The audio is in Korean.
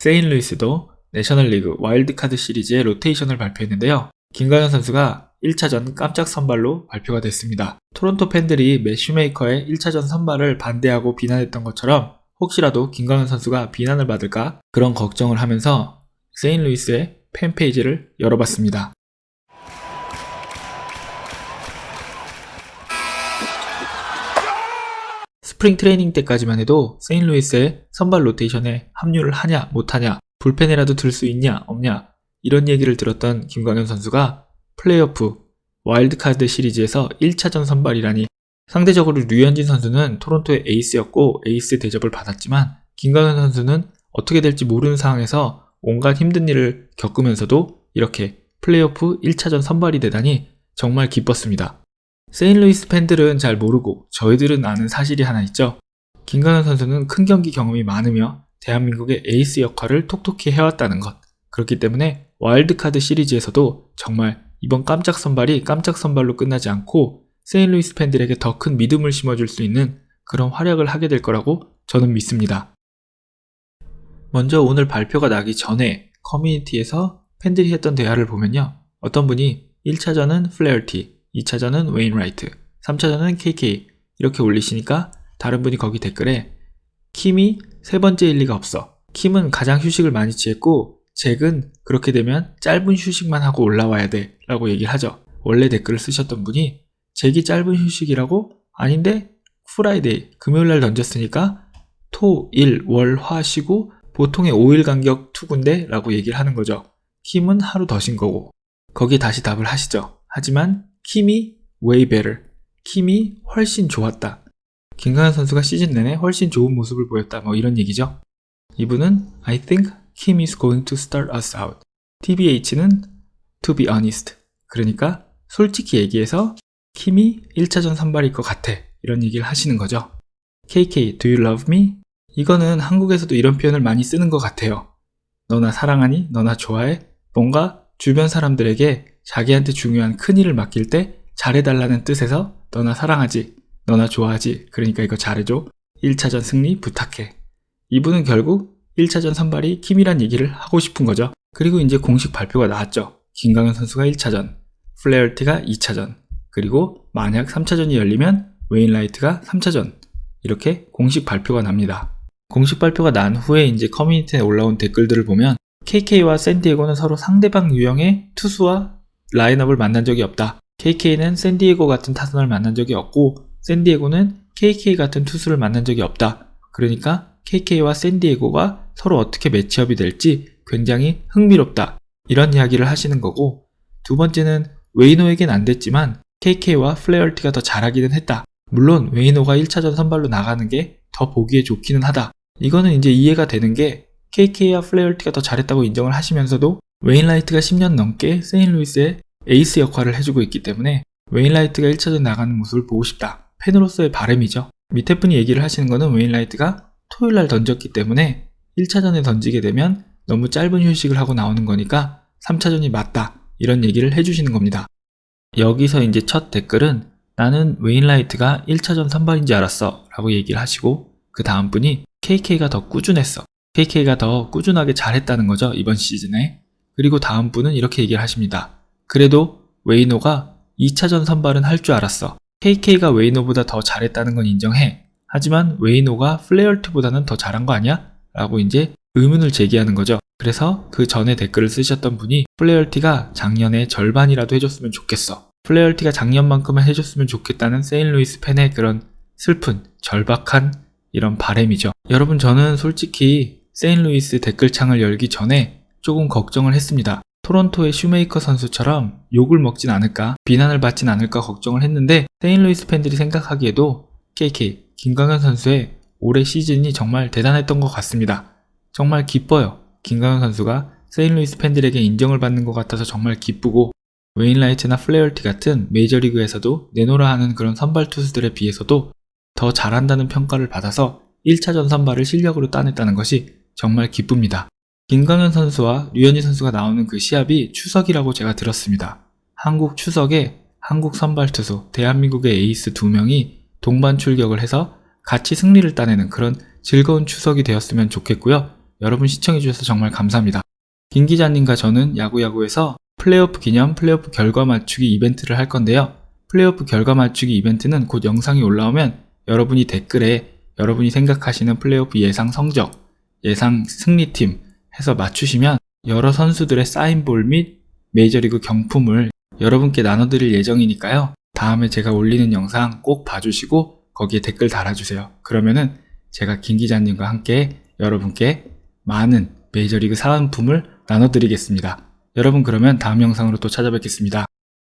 세인루이스도 내셔널리그 와일드카드 시리즈의 로테이션을 발표했는데요. 김가현 선수가 1차전 깜짝 선발로 발표가 됐습니다. 토론토 팬들이 매 슈메이커의 1차전 선발을 반대하고 비난했던 것처럼 혹시라도 김가현 선수가 비난을 받을까 그런 걱정을 하면서 세인루이스의 팬페이지를 열어봤습니다. 스프링 트레이닝 때까지만 해도 세인루이스의 선발 로테이션에 합류를 하냐 못하냐 불펜이라도 들 수 있냐 없냐 이런 얘기를 들었던 김광현 선수가 플레이오프 와일드카드 시리즈에서 1차전 선발이라니 상대적으로 류현진 선수는 토론토의 에이스였고 에이스 대접을 받았지만 김광현 선수는 어떻게 될지 모르는 상황에서 온갖 힘든 일을 겪으면서도 이렇게 플레이오프 1차전 선발이 되다니 정말 기뻤습니다. 세인루이스 팬들은 잘 모르고 저희들은 아는 사실이 하나 있죠. 김강현 선수는 큰 경기 경험이 많으며 대한민국의 에이스 역할을 톡톡히 해왔다는 것. 그렇기 때문에 와일드카드 시리즈에서도 정말 이번 깜짝 선발이 깜짝 선발로 끝나지 않고 세인루이스 팬들에게 더 큰 믿음을 심어줄 수 있는 그런 활약을 하게 될 거라고 저는 믿습니다. 먼저 오늘 발표가 나기 전에 커뮤니티에서 팬들이 했던 대화를 보면요. 어떤 분이 1차전은 플레어티, 2차전은 웨인라이트, 3차전은 KK 이렇게 올리시니까 다른 분이 거기 댓글에 킴이 세 번째 일 리가 없어. 킴은 가장 휴식을 많이 취했고 잭은 그렇게 되면 짧은 휴식만 하고 올라와야 돼 라고 얘기를 하죠. 원래 댓글을 쓰셨던 분이 잭이 짧은 휴식이라고? 아닌데 프라이데이 금요일날 던졌으니까 토, 일, 월, 화 쉬고 보통의 5일 간격 투구인데 라고 얘기를 하는 거죠. 킴은 하루 더 쉰 거고 거기에 다시 답을 하시죠. 하지만 킴이 way better. 킴이 훨씬 좋았다. 김강현 선수가 시즌 내내 훨씬 좋은 모습을 보였다. 뭐 이런 얘기죠. 이분은 I think Kim is going to start us out. TBH는 to be honest. 그러니까 솔직히 얘기해서 킴이 1차전 선발일 것 같아. 이런 얘기를 하시는 거죠. KK, do you love me? 이거는 한국에서도 이런 표현을 많이 쓰는 것 같아요. 너나 사랑하니? 너나 좋아해? 뭔가 주변 사람들에게 자기한테 중요한 큰 일을 맡길 때 잘해달라는 뜻에서 너나 사랑하지, 너나 좋아하지, 그러니까 이거 잘해줘. 1차전 승리 부탁해. 이분은 결국 1차전 선발이 킴이란 얘기를 하고 싶은 거죠. 그리고 이제 공식 발표가 나왔죠. 김강현 선수가 1차전, 플레어티가 2차전, 그리고 만약 3차전이 열리면 웨인라이트가 3차전. 이렇게 공식 발표가 납니다. 공식 발표가 난 후에 이제 커뮤니티에 올라온 댓글들을 보면 KK와 샌디에고는 서로 상대방 유형의 투수와 라인업을 만난 적이 없다. KK는 샌디에고 같은 타선을 만난 적이 없고 샌디에고는 KK 같은 투수를 만난 적이 없다. 그러니까 KK와 샌디에고가 서로 어떻게 매치업이 될지 굉장히 흥미롭다. 이런 이야기를 하시는 거고 두 번째는 웨이노에겐 안 됐지만 KK와 플레어티가 더 잘하기는 했다. 물론 웨이노가 1차전 선발로 나가는 게 더 보기에 좋기는 하다. 이거는 이제 이해가 되는 게 KK와 플레어티가 더 잘했다고 인정을 하시면서도 웨인라이트가 10년 넘게 세인루이스의 에이스 역할을 해주고 있기 때문에 웨인라이트가 1차전 나가는 모습을 보고 싶다. 팬으로서의 바램이죠. 밑에 분이 얘기를 하시는 거는 웨인라이트가 토요일 날 던졌기 때문에 1차전에 던지게 되면 너무 짧은 휴식을 하고 나오는 거니까 3차전이 맞다. 이런 얘기를 해주시는 겁니다. 여기서 이제 첫 댓글은 나는 웨인라이트가 1차전 선발인 줄 알았어 라고 얘기를 하시고 그 다음 분이 KK가 더 꾸준했어. KK가 더 꾸준하게 잘했다는 거죠, 이번 시즌에. 그리고 다음 분은 이렇게 얘기를 하십니다. 그래도 웨이노가 2차전 선발은 할 줄 알았어. KK가 웨이노보다 더 잘했다는 건 인정해. 하지만 웨이노가 플레어트보다는 더 잘한 거 아니야? 라고 이제 의문을 제기하는 거죠. 그래서 그 전에 댓글을 쓰셨던 분이 플레어티가 작년에 절반이라도 해줬으면 좋겠어. 플레어티가 작년만큼은 해줬으면 좋겠다는 세인루이스 팬의 그런 슬픈, 절박한 이런 바램이죠. 여러분 저는 솔직히 세인루이스 댓글창을 열기 전에 조금 걱정을 했습니다. 토론토의 슈메이커 선수처럼 욕을 먹진 않을까, 비난을 받진 않을까 걱정을 했는데 세인루이스 팬들이 생각하기에도 KK 김강현 선수의 올해 시즌이 정말 대단했던 것 같습니다. 정말 기뻐요. 김강현 선수가 세인루이스 팬들에게 인정을 받는 것 같아서 정말 기쁘고 웨인라이트나 플레어티 같은 메이저리그에서도 내노라 하는 그런 선발 투수들에 비해서도 더 잘한다는 평가를 받아서 1차전 선발을 실력으로 따냈다는 것이 정말 기쁩니다. 김강현 선수와 류현진 선수가 나오는 그 시합이 추석이라고 제가 들었습니다. 한국 추석에 한국 선발 투수, 대한민국의 에이스 두 명이 동반 출격을 해서 같이 승리를 따내는 그런 즐거운 추석이 되었으면 좋겠고요. 여러분 시청해주셔서 정말 감사합니다. 김 기자님과 저는 야구야구에서 플레이오프 기념 플레이오프 결과 맞추기 이벤트를 할 건데요. 플레이오프 결과 맞추기 이벤트는 곧 영상이 올라오면 여러분이 댓글에 여러분이 생각하시는 플레이오프 예상 성적, 예상 승리팀 해서 맞추시면 여러 선수들의 사인볼 및 메이저리그 경품을 여러분께 나눠드릴 예정이니까요. 다음에 제가 올리는 영상 꼭 봐주시고 거기에 댓글 달아주세요. 그러면은 제가 김 기자님과 함께 여러분께 많은 메이저리그 사은품을 나눠드리겠습니다. 여러분 그러면 다음 영상으로 또 찾아뵙겠습니다.